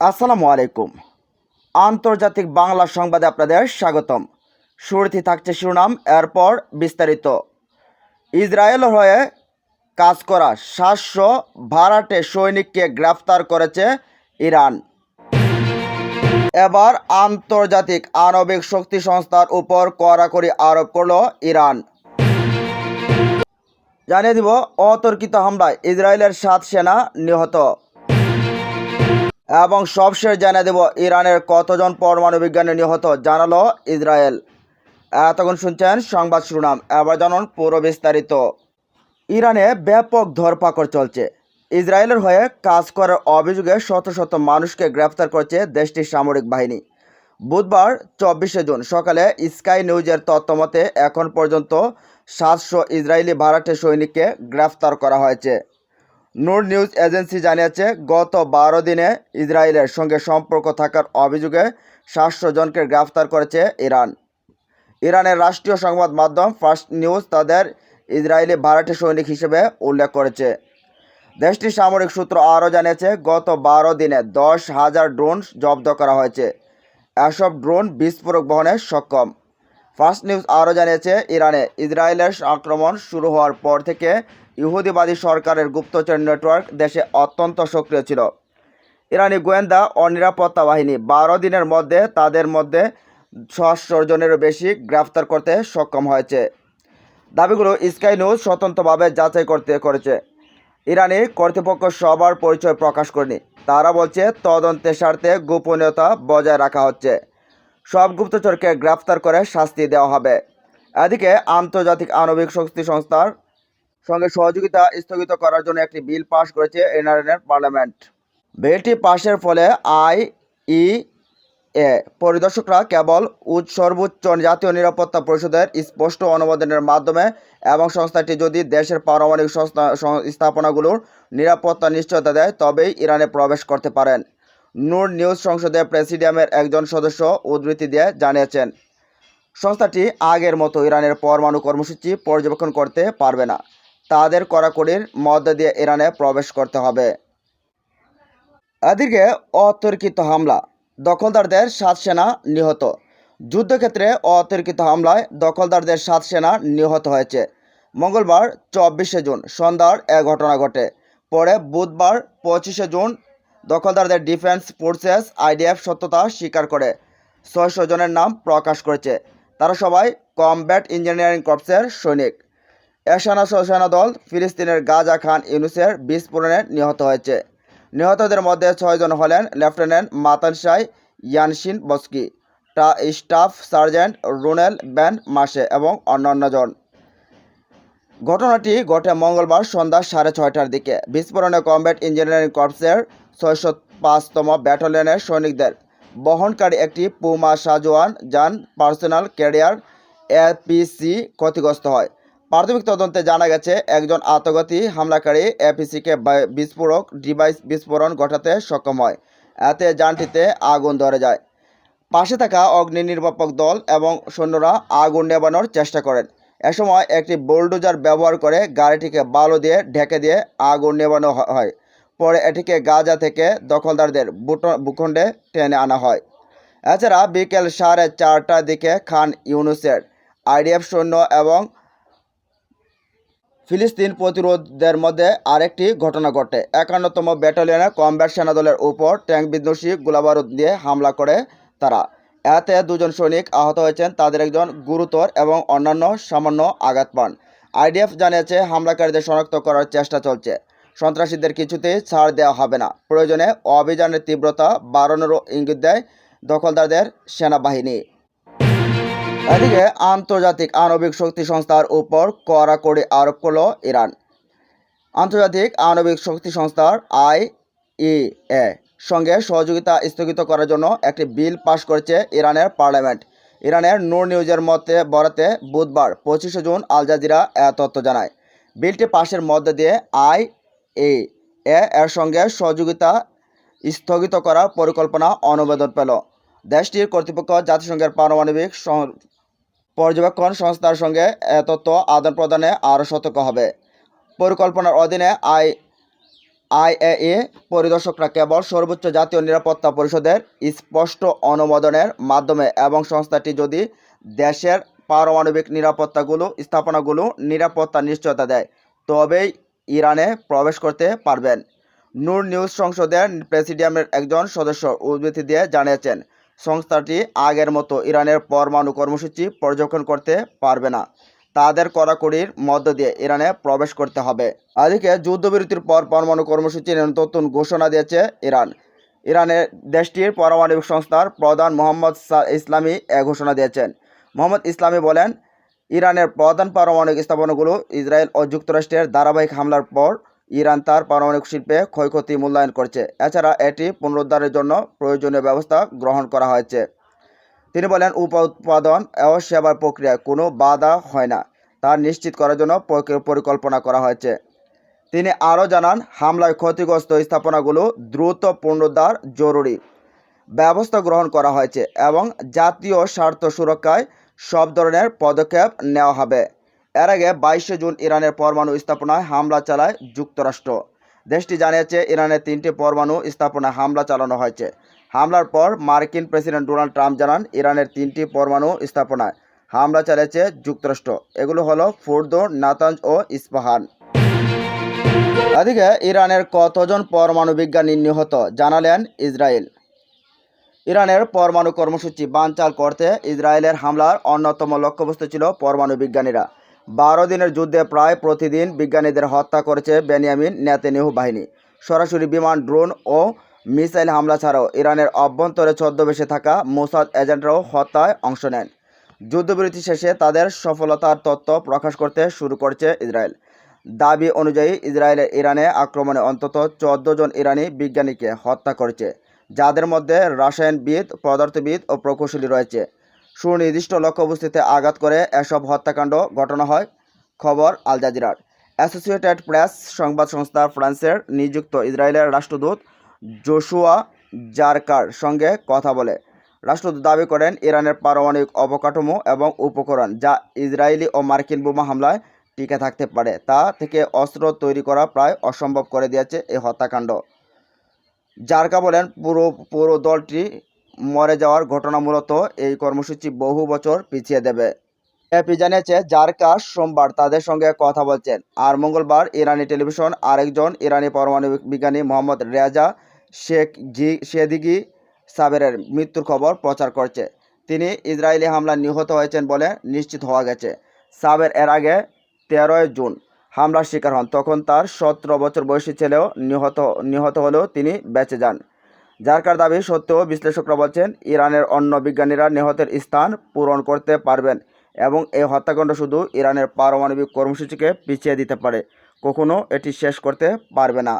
আসসালামু আলাইকুম। আন্তর্জাতিক বাংলা সংবাদে আপনাদের স্বাগতম। শুরুতে থাকছে শিরোনাম, এরপর বিস্তারিত। ইসরায়েল হয়ে কাজ করা সাতশো ভাড়াটে সৈনিককে গ্রেফতার করেছে ইরান। এবার আন্তর্জাতিক আণবিক শক্তি সংস্থার উপর কড়াকড়ি আরোপ করল ইরান। জানিয়ে দিব, অতর্কিত হামলায় ইসরায়েলের সাত সেনা নিহত। এবং সবশেষ জানিয়ে দেব, ইরানের কতজন পরমাণু বিজ্ঞানী নিহত, জানালো ইসরায়েল। এতক্ষণ শুনছেন সংবাদ শিরোনাম, এবার জানুন পুরো বিস্তারিত। ইরানে ব্যাপক ধরপাকড় চলছে। ইসরায়েলের হয়ে কাজ করার অভিযোগে শত শত মানুষকে গ্রেফতার করছে দেশটির সামরিক বাহিনী। বুধবার, চব্বিশে জুন সকালে স্কাই নিউজের তথ্যমতে এখন পর্যন্ত সাতশো ইসরায়েলি ভাড়াটে সৈনিককে গ্রেফতার করা হয়েছে। নূর নিউজ এজেন্সি জানিয়েছে, গত বারো দিনে ইসরায়েলের সঙ্গে সম্পর্ক থাকার অভিযোগে সাতশো জনকে গ্রেফতার করেছে ইরান। ইরানের রাষ্ট্রীয় সংবাদ মাধ্যম ফার্স্ট নিউজ তাদের ইসরায়েলি ভাড়াটে সৈনিক হিসেবে উল্লেখ করেছে। দেশটির সামরিক সূত্র আরও জানিয়েছে, গত বারো দিনে দশ হাজার ড্রোন জব্দ করা হয়েছে। এসব ড্রোন বিস্ফোরক বহনে সক্ষম। ফার্স্ট নিউজ আরও জানিয়েছে, ইরানে ইসরায়েলের আক্রমণ শুরু হওয়ার পর থেকে ইহুদিবাদী সরকারের গুপ্তচর নেটওয়ার্ক দেশে অত্যন্ত সক্রিয় ছিল। ইরানি গোয়েন্দা ও নিরাপত্তা বাহিনী বারো দিনের মধ্যে তাদের মধ্যে ছশো জনেরও বেশি গ্রেফতার করতে সক্ষম হয়েছে। দাবিগুলো স্কাই নিউজ স্বতন্ত্রভাবে যাচাই করতে করেছে। ইরানি কর্তৃপক্ষ সবার পরিচয় প্রকাশ করেনি। তারা বলছে, তদন্তের স্বার্থে গোপনীয়তা বজায় রাখা হচ্ছে। সব গুপ্তচরকে গ্রেফতার করে শাস্তি দেওয়া হবে। এদিকে আন্তর্জাতিক আণবিক শক্তি সংস্থার সঙ্গে সহযোগিতা স্থগিত করার জন্য একটি বিল পাশ করেছে ইরানের পার্লামেন্ট। বিলটি পাশের ফলে আই ই এ পরিদর্শকরা কেবল উচ্চ সর্বোচ্চ জাতীয় নিরাপত্তা পরিষদের স্পষ্ট অনুমোদনের মাধ্যমে এবং সংস্থাটি যদি দেশের পারমাণবিক স্থাপনাগুলোর নিরাপত্তা নিশ্চয়তা দেয়, তবেই ইরানে প্রবেশ করতে পারেন। নূর নিউজ সংসদে প্রেসিডিয়ামের একজন সদস্য উদ্ধৃতি দিয়ে জানিয়েছেন, সংস্থাটি আগের মতো ইরানের পরমাণু কর্মসূচি পর্যবেক্ষণ করতে পারবে না। তাদের কড়াকড়ির মধ্য দিয়ে ইরানে প্রবেশ করতে হবে। এদিকে অতর্কিত হামলা। দখলদারদের সাত সেনা নিহত। যুদ্ধক্ষেত্রে অতর্কিত হামলায় দখলদারদের সাত সেনা নিহত হয়েছে। মঙ্গলবার চব্বিশে জুন সন্ধ্যার এ ঘটনা ঘটে। পরে বুধবার পঁচিশে জুন দখলদারদের ডিফেন্স ফোর্সেস আইডিএফ সত্যতা স্বীকার করে ছয়শো জনের নাম প্রকাশ করেছে। তারা সবাই কমব্যাট ইঞ্জিনিয়ারিং কর্পসের সৈনিক। এশানা সেনা দল ফিলিস্তিনের গাজা খান ইউনুসের বিস্ফোরণে নিহত হয়েছে। নিহতদের মধ্যে ছয়জন হলেন লেফটেন্যান্ট মাতানশাই ইয়ানশিন বস্কি, টা স্টাফ সার্জেন্ট রুনেল ব্যান মাসে এবং অন্যান্যজন ঘটনাটি ঘটে মঙ্গলবার সন্ধ্যা সাড়ে ছয়টার দিকে। বিস্ফোরণে কমব্যাট ইঞ্জিনিয়ারিং কর্পসের ছয়শো পাঁচতম ব্যাটালিয়নের সৈনিকদের বহনকারী একটি পুমা সাজোয়ান যান পার্সোনাল ক্যারিয়ার এপিসি ক্ষতিগ্রস্ত হয়। প্রাথমিক তদন্তে জানা গেছে, একজন আত্মঘাতী হামলাকারী এপিসিকে বিস্ফোরক ডিভাইস বিস্ফোরণ ঘটাতে সক্ষম হয়। এতে যানটিতে আগুন ধরে যায়। পাশে থাকা অগ্নি নির্বাপক দল এবং সৈন্যরা আগুন নেবানোর চেষ্টা করেন। এ সময় একটি বোলডোজার ব্যবহার করে গাড়িটিকে বালু দিয়ে ঢেকে দিয়ে আগুন নেবানো হয়। পরে এটিকে গাজা থেকে দখলদারদের ভূখণ্ডে টেনে আনা হয়। এছাড়া বিকেল সাড়ে চারটার দিকে খান ইউনুসের আইডিএফ সৈন্য এবং ফিলিস্তিন প্রতিরোধদের মধ্যে আরেকটি ঘটনা ঘটে। একান্নতম ব্যাটালিয়নে কমব্যাট সেনাদলের উপর ট্যাঙ্ক বিধ্বংসী গোলাবারুদ দিয়ে হামলা করে তারা। এতে দুজন সৈনিক আহত হয়েছেন, তাদের একজন গুরুতর এবং অন্যান্য সামান্য আঘাত পান। আইডিএফ জানিয়েছে, হামলাকারীদের শনাক্ত করার চেষ্টা চলছে। সন্ত্রাসীদের কিছুতেই ছাড় দেওয়া হবে না। প্রয়োজনে অভিযানের তীব্রতা বাড়ানোরও ইঙ্গিত দেয় দখলদারদের সেনাবাহিনী। এদিকে আন্তর্জাতিক আণবিক শক্তি সংস্থার উপর কড়াকড়ি আরোপ করল ইরান। আন্তর্জাতিক আণবিক শক্তি সংস্থার আই এ সঙ্গে সহযোগিতা স্থগিত করার জন্য একটি বিল পাশ করেছে ইরানের পার্লামেন্ট। ইরানের নূর নিউজের মতে, বরাতে বুধবার পঁচিশে জুন আল জাজিরা এ তথ্য জানায়। বিলটি পাশের মধ্য দিয়ে আই এ এর সঙ্গে সহযোগিতা স্থগিত করার পরিকল্পনা অনুমোদন পেল। দেশটির কর্তৃপক্ষ জাতিসংঘের পারমাণবিক পর্যবেক্ষণ সংস্থার সঙ্গে, এ, তথ্য আদান প্রদানে আরও সতর্ক হবে। পরিকল্পনার অধীনে আই আইএএ পরিদর্শকরা কেবল সর্বোচ্চ জাতীয় নিরাপত্তা পরিষদের স্পষ্ট অনুমোদনের মাধ্যমে এবং সংস্থাটি যদি দেশের পারমাণবিক নিরাপত্তাগুলো, স্থাপনাগুলো নিরাপত্তা নিশ্চয়তা দেয়, তবেই ইরানে প্রবেশ করতে পারবেন। নূর নিউজ সংসদের প্রেসিডিয়ামের একজন সদস্য উদ্ধৃতি দিয়ে জানিয়েছেন সংস্থাটি আগের মতো ইরানের পরমাণু কর্মসূচি পর্যবেক্ষণ করতে পারবে না। তাদের কড়াকড়ির মধ্য দিয়ে ইরানে প্রবেশ করতে হবে। এদিকে যুদ্ধবিরতির পর পরমাণু কর্মসূচির নতুন ঘোষণা দিয়েছে ইরান। ইরানের দেশটির পারমাণবিক সংস্থার প্রধান মোহাম্মদ ইসলামী এ ঘোষণা দিয়েছেন। মোহাম্মদ ইসলামী বলেন, ইরানের প্রধান পারমাণবিক স্থাপনাগুলো ইসরায়েল ও যুক্তরাষ্ট্রের ধারাবাহিক হামলার পর ইরান তার পারমাণবিক শিল্পে ক্ষয়ক্ষতি মূল্যায়ন করছে। এছাড়া এটি পুনরুদ্ধারের জন্য প্রয়োজনীয় ব্যবস্থা গ্রহণ করা হয়েছে। তিনি বলেন উপ উৎপাদন ও সেবার প্রক্রিয়ায় কোনো বাধা হয় না। তা নিশ্চিত করার জন্য পরিকল্পনা করা হয়েছে। তিনি আরও জানান, হামলায় ক্ষতিগ্রস্ত স্থাপনাগুলো দ্রুত পুনরুদ্ধার জরুরি। ব্যবস্থা গ্রহণ করা হয়েছে এবং জাতীয় স্বার্থ সুরক্ষায় সব ধরনের পদক্ষেপ নেওয়া হবে। এর আগে বাইশে জুন ইরানের পরমাণু স্থাপনায় হামলা চালায় যুক্তরাষ্ট্র। দেশটি জানিয়েছে ইরানের তিনটি পরমাণু স্থাপনায় হামলা চালানো হয়েছে। হামলার পর মার্কিন প্রেসিডেন্ট ডোনাল্ড ট্রাম্প জানান, ইরানের তিনটি পরমাণু স্থাপনায় হামলা চালিয়েছে যুক্তরাষ্ট্র। এগুলো হলো ফুরদো, নাতাঞ্জ ও ইস্পাহান। এদিকে ইরানের কতজন পরমাণু বিজ্ঞানী নিহত জানালেন ইসরায়েল। ইরানের পরমাণু কর্মসূচি বানচাল করতে ইসরায়েলের হামলার অন্যতম লক্ষ্যবস্তু ছিল পরমাণু বিজ্ঞানীরা। বারো দিনের যুদ্ধে প্রায় প্রতিদিন বিজ্ঞানীদের হত্যা করেছে বেনিয়ামিন নেতানিয়াহু বাহিনী। সরাসরি বিমান, ড্রোন ও মিসাইল হামলা ছাড়াও ইরানের অভ্যন্তরে ছদ্মবেশে থাকা মোসাদ এজেন্টরাও হত্যায় অংশ নেন। যুদ্ধবিরতি শেষে তাদের সফলতার তথ্য প্রকাশ করতে শুরু করছে ইসরায়েল। দাবি অনুযায়ী ইসরায়েলের ইরানে আক্রমণে অন্তত চোদ্দ জন ইরানি বিজ্ঞানীকে হত্যা করেছে, যাদের মধ্যে রাসায়নবিদ, পদার্থবিদ ও প্রকৌশলী রয়েছে। সুনির্দিষ্ট লক্ষ্য লক্ষ্যবস্তুতে আঘাত করে এসব হত্যাকাণ্ড ঘটনা হয়, খবর আল জাজিরার। অ্যাসোসিয়েটেড প্রেস সংবাদ সংস্থা ফ্রান্সের নিযুক্ত ইসরায়েলের রাষ্ট্রদূত জোশুয়া জারকার সঙ্গে কথা বলে। রাষ্ট্রদূত দাবি করেন, ইরানের পারমাণবিক অবকাঠামো এবং উপকরণ যা ইসরায়েলি ও মার্কিন বোমা হামলায় টিকে থাকতে পারে, তা থেকে অস্ত্র তৈরি করা প্রায় অসম্ভব করে দিয়েছে এই হত্যাকাণ্ড। জারকা বলেন, পুরো পুরো দলটি মরে যাওয়ার ঘটনা মূলত এই কর্মসূচি বহু বছর পিছিয়ে দেবে। এপি জানিয়েছে জারকা সোমবার তাদের সঙ্গে কথা বলছেন। আর মঙ্গলবার ইরানি টেলিভিশন আরেকজন ইরানি পারমাণবিক বিজ্ঞানী মোহাম্মদ রেজা শেখ জি শেদিগি সাবেরের মৃত্যুর খবর প্রচার করছে। তিনি ইসরায়েলি হামলায় নিহত হয়েছেন বলে নিশ্চিত হওয়া গেছে। সাবের এর আগে তেরোই জুন হামলার শিকার হন। তখন তার সতেরো বছর বয়সী ছেলেও নিহত নিহত হলেও তিনি বেঁচে যান। যারকার দাবি সত্ত্বেও বিশ্লেষকরা বলছেন, ইরানের অন্য বিজ্ঞানীরা নিহতের স্থান পূরণ করতে পারবেন এবং এই হত্যাকাণ্ড শুধু ইরানের পারমাণবিক কর্মসূচিকে পিছিয়ে দিতে পারে। কখনও এটি শেষ করতে পারবে না।